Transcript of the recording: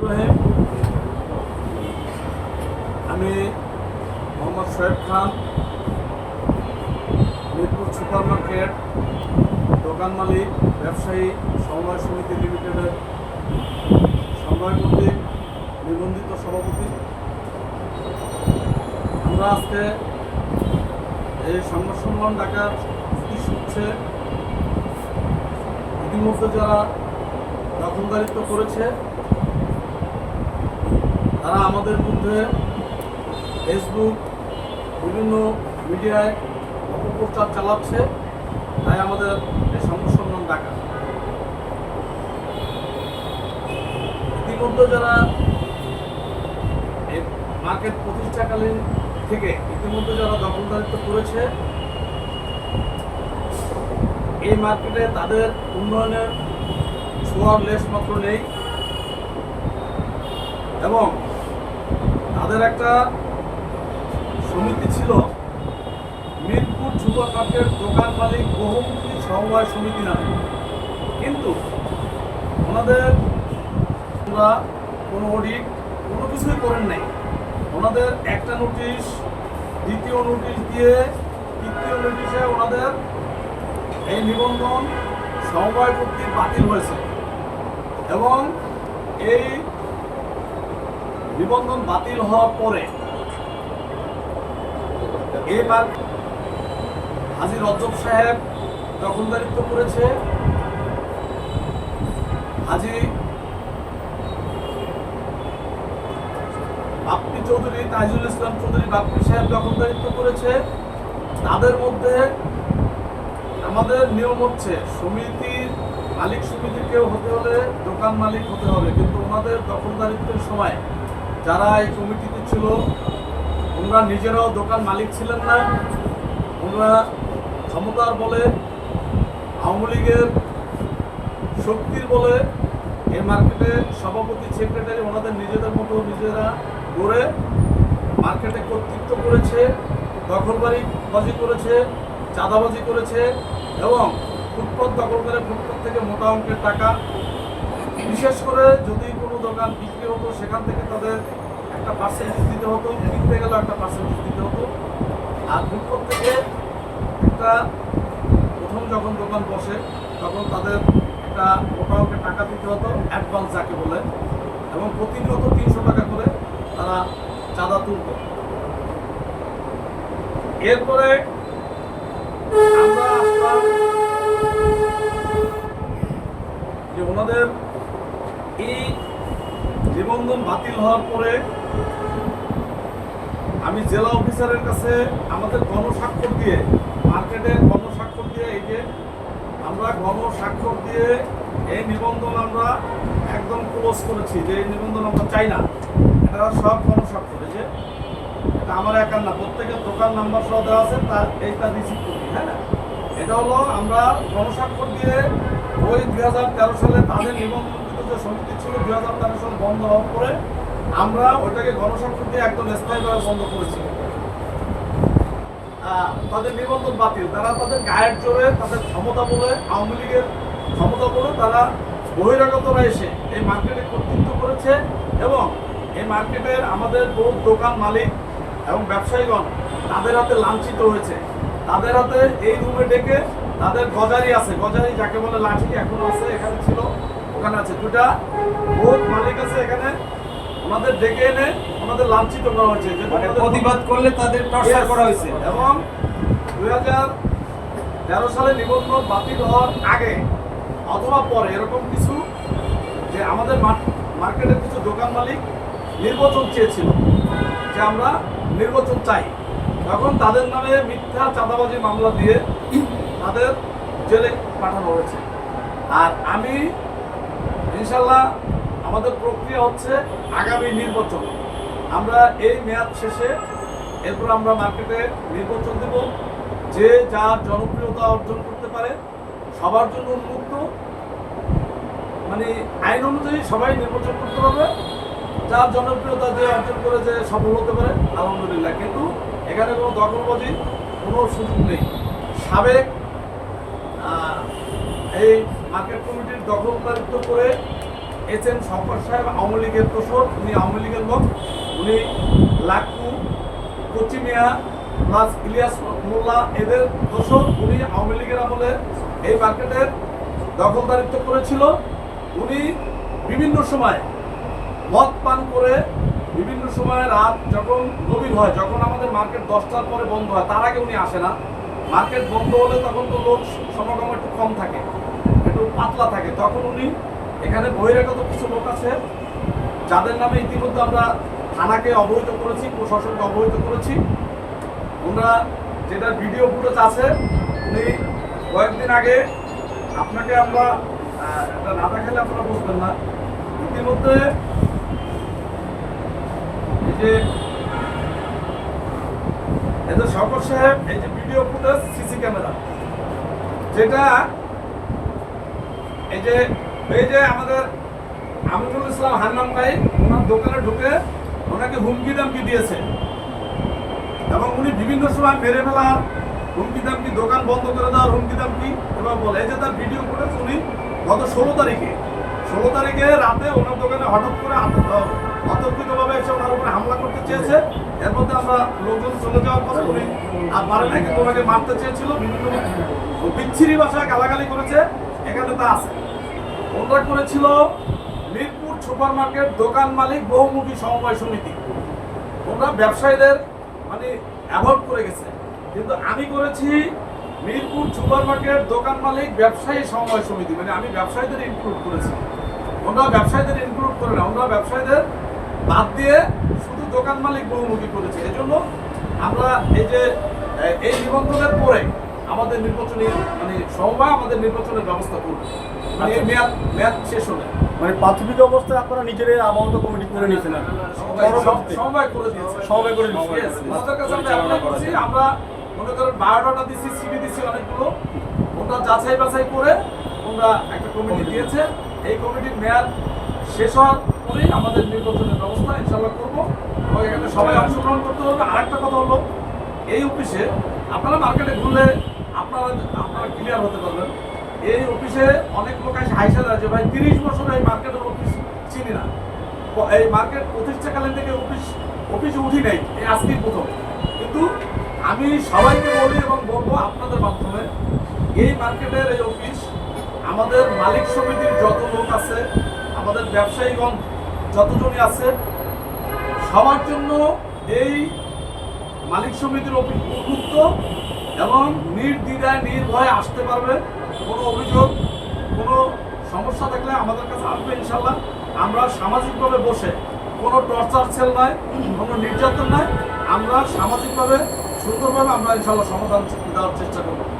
আমি Mohammad Shoaib Khan, Mirpur super market দোকান মালিক, ব্যবসায়ী, সমবায় সমিতি লিমিটেডের সমবায় কর্তৃক নিবন্ধিত সভাপতি। আমরা আজকে এই সংবাদ সম্মান ডাকার উদ্দেশ্য হচ্ছে ইতিমধ্যে যারা দখলদারিত্ব করেছে তারা আমাদের মধ্যে ফেসবুক বিভিন্ন মিডিয়ায় অপপ্রচার চালাচ্ছে, তাই আমাদের এই সংসম্মান ডাকা। ইতিমধ্যে যারা মার্কেট প্রতিষ্ঠাকালীন থেকে ইতিমধ্যে যারা দখলদারিত্ব করেছে, এই মার্কেটে তাদের উন্নয়নের ছোঁয়ার লেশ মাত্র নেই। এবং তাদের একটা সমিতি ছিল, মিরপুর সুপার মার্কেট দোকান মালিক বহুমুখী সমবায় সমিতি নামে। কিন্তু ওনাদের ওরা কোনো অডিট কোনো কিছুই করেন নাই। ওনাদের একটা নোটিশ দ্বিতীয় নোটিশ দিয়ে তৃতীয় নোটিশে ওনাদের এই নিবন্ধন সমবায় কর্তৃক বাতিল হয়েছে। এবং এই নিবন্ধন বাতিল হওয়ার পরে এবার হাজি রজব সাহেব দখলদারিত্ব করেছে, হাজি বাপ্পি চৌধুরী তাজুল ইসলাম চৌধুরী, বাপ্পি সাহেব দখলদারিত্ব করেছে, তাদের মধ্যে আমাদের নিয়ম হচ্ছে সমিতির মালিক সমিতির কেউ হতে হলে দোকান মালিক হতে হবে, কিন্তু ওনাদের দখলদারিত্বের সময় যারা এই কমিটিতে ছিল, ওনারা নিজেরাও দোকান মালিক ছিলেন না। ওনারা ক্ষমতার বলে, আওয়ামী লীগের শক্তির বলে এই মার্কেটে সভাপতি, সেক্রেটারি ওনাদের নিজেদের মতো নিজেরা গড়ে মার্কেটে কর্তৃত্ব করেছে, দখলবাড়ি বাজি করেছে, চাঁদাবাজি করেছে এবং ফুটপাত দখল করে ফুটপাত থেকে মোটা অঙ্কের টাকা। বিশেষ করে যদি দোকান বিক্রি হতো, সেখান থেকে তাদের একটা পার্সেন্টেজ দিতে হতো, কিনতে গেলে একটা পার্সেন্টেজ দিতে হতো। আর ফুটপাত থেকে একটা প্রথম যখন দোকান বসে, তখন তাদের একটা মোটা অঙ্কের টাকা দিতে হতো অ্যাডভান্স যাকে বলে। এবং প্রতিনিয়ত তিনশো টাকা করে তারা চাঁদা তুলত। এরপরে আমরা আসলাম যে ওনাদের এই নিবন্ধন বাতিল হওয়ার পরে আমি জেলা অফিসারের কাছে আমাদের গণস্বাক্ষর দিয়ে, মার্কেটে গণস্বাক্ষর দিয়ে এই যে আমরা গণস্বাক্ষর দিয়ে এই নিবন্ধন আমরা একদম ক্লোজ করেছি, যে এই নিবন্ধন আমরা চাই না। এটা সব গণস্বাক্ষর, এই যে এটা আমার একার না, প্রত্যেকের দোকান নাম্বার সহ দেওয়া আছে, তার এইটা রিসিভ করি হ্যাঁ? এটা হলো আমরা গণস্বাক্ষর দিয়ে ওই দুই হাজার তেরো সালে তাদের নিবন্ধনকৃত যে সমিতি ছিল, দুই সালে বন্ধ হওয়ার পরে আমরা ওইটাকে গণস্বাক্ষর দিয়ে একদম স্থায়ীভাবে বন্ধ করেছি। তাদের নিবন্ধন বাতিল। তারা তাদের গায়ের জোরে, তাদের ক্ষমতা বলে, আওয়ামী লীগের ক্ষমতা বলে তারা বহিরাগতরা এসে এই মার্কেটে কর্তৃত্ব করেছে এবং এই মার্কেটের আমাদের বহু দোকান মালিক এবং ব্যবসায়ীগণ তাদের হাতে লাঞ্ছিত হয়েছে। তাদের হাতে এই রুমে ডেকে তাদের গজারি আছে গজারি যাকে বলে লাঠি এখনও আছে এখানে ছিল ওখানে আছে। দুটা বহুত মালিক আছে এখানে। ওনাদের ডেকে এনে ওনাদের লাঞ্ছিত করা হয়েছে। মানে প্রতিবাদ করলে তাদের টর্চার করা হয়েছে। এবং দুই হাজার তেরো সালে নিবন্ধন বাতিল হওয়ার আগে অথবা পরে এরকম কিছু যে আমাদের মার্কেটের কিছু দোকান মালিক নির্বাচন চেয়েছিল যে আমরা নির্বাচন চাই। তখন তাদের নামে মিথ্যা চাঁদাবাজি মামলা দিয়ে তাদের জেলে পাঠানো হয়েছে। আর আমি ইনশাল্লাহ আমাদের প্রক্রিয়া হচ্ছে আগামী নির্বাচন। আমরা এই মেয়াদ শেষে এরপর আমরা মার্কেটে নির্বাচন দেব। যে যার জনপ্রিয়তা অর্জন করতে পারে, সবার জন্য উন্মুক্ত। মানে আইন অনুযায়ী সবাই নির্বাচন করতে পারবে। যার জনপ্রিয়তা যে অর্জন করে যে সফল হতে পারে, আলহামদুলিল্লাহ। কিন্তু এখানে কোনো দখলবাজি, কোনো সুযোগ নেই। সাবেক এই মার্কেট কমিটির দখলদারিত্ব করে এস শঙ্কর সাহেব আওয়ামী লীগের দোষর, উনি আওয়ামী লীগের লোক, উনি লাক্কু কচিমিয়া প্লাস ইলিয়াস মোল্লা এদের দোষর, উনি আওয়ামী লীগের আমলে এই মার্কেটের দখলদারিত্ব করেছিল। উনি বিভিন্ন সময় মদ পান করে, বিভিন্ন সময় রাত যখন গভীর হয়, যখন আমাদের মার্কেট দশটার পরে বন্ধ হয়, তার আগে উনি আসে না। মার্কেট বন্ধ হলে তখন তো লোক সমাগম একটু কম থাকে। একটু পাতলা থাকে। তখন উনি এখানে বহিরাগত কিছু লোক আছে, যাদের নামে ইতিমধ্যে আমরা থানাকে অবহিত করেছি, প্রশাসনকে অবহিত করেছি। ওনারা যেটা ভিডিও ফুটেজ আছে, উনি কয়েকদিন আগে আপনাকে আমরা এটা না দেখালে আপনারা বুঝবেন না, ইতিমধ্যে এই যে এই যে সাহেব, এই যে ভিডিও ফুটেজ, সিসি ক্যামেরা, যেটা এই যে এই যে আমাদের আমিনুল ইসলাম হান্নাম ভাই, ওনার দোকানে ঢুকে ওনাকে হুমকি দামকি দিয়েছে। এবং উনি বিভিন্ন সময় মেরে ফেলার হুমকি দামকি, দোকান বন্ধ করে দেওয়ার হুমকি দামকি এবং বলে। এই যে তার ভিডিও ফুটেজ উনি গত ষোলো তারিখে। ষোলো তারিখে রাতে ওনার দোকানে হঠাৎ করে অতর্কিতভাবে এসে ওনার উপরে হামলা করতে চেয়েছে। এর মধ্যে আমরা লোকজন চলে যাওয়ার পরে উনি আর পারে না কিন্তু ওনাকে মারতে চেয়েছিল। বিভিন্ন বিচ্ছিরি ভাষায় গালাগালি করেছে। এখানে তা আছে। ওনারা করেছিল মিরপুর সুপার মার্কেট দোকান মালিক বহুমুখী সমবায় সমিতি। ওরা ব্যবসায়ীদের মানে অ্যাভয়েড করে গেছে। কিন্তু আমি করেছি মিরপুর সুপার মার্কেট দোকান মালিক ব্যবসায়ী সমবায় সমিতি। মানে আমি ব্যবসায়ীদের ইনক্লুড করেছি। ওরা ব্যবসায়ীদের ইনক্লুড করে না। ওরা ব্যবসায়ীদের বাদ দিয়ে শুধু দোকান মালিক বহুমুখী করেছে। এই জন্য আমরা এই যে, এই নিবন্ধনের পরে আমাদের নির্বাচনী মানে সমবায় আমাদের নির্বাচনের ব্যবস্থা করবে। মানে এই মেয়াদ মেয়াদ শেষ হলে মানে প্রাথমিক অবস্থায় আপনারা নিজেরাই আবহাওয়া কমিটি করে নিয়েছেন আর কি। পরবর্তীতে সমবায় করে দিয়েছে। সমবায় করে দিয়েছে। Yes, ওনাদের কাছে আমরা মনে করেন বায়োডাটা দিচ্ছি সিভি দিচ্ছি অনেকগুলো। ওটা যাচাই বাছাই করে ওরা একটা কমিটি দিয়েছে। এই কমিটির মেয়াদ শেষ হওয়ার পরেই আমাদের নির্বাচনের ব্যবস্থা ইনশাল্লাহ করব। এবং এখানে সবাই অংশগ্রহণ করতে হবে। আরেকটা কথা হলো এই অফিসে আপনারা মার্কেটে ঘুরলে আপনারা আপনারা ক্লিয়ার হতে পারবেন। এই অফিসে অনেক লোক এসে হাইসা যে, ভাই, তিরিশ বছর এই মার্কেটের অফিস চিনি না। এই মার্কেট প্রতিষ্ঠাকালীন থেকে অফিস, অফিসে উঠি নাই, এই আজকেই প্রথম। কিন্তু আমি সবাইকে বলি এবং বলব আপনাদের মাধ্যমে, এই মার্কেটের এই অফিস আমাদের মালিক সমিতির যত লোক আছে, আমাদের ব্যবসায়ীগণ যতজনই আছে, সবার জন্য এই মালিক সমিতির অভিযুক্ত এবং নির্দ্বিধায়, নির্ভয়ে আসতে পারবে কোনো অভিযোগ, কোনো সমস্যা থাকলে আমাদের কাছে আসবে ইনশাল্লাহ আমরা সামাজিকভাবে বসে কোনো টর্চার সেল নয়, কোনো নির্যাতন নয়। আমরা সামাজিকভাবে, সুন্দরভাবে আমরা ইনশাল্লাহ সমাধান দেওয়ার চেষ্টা করব।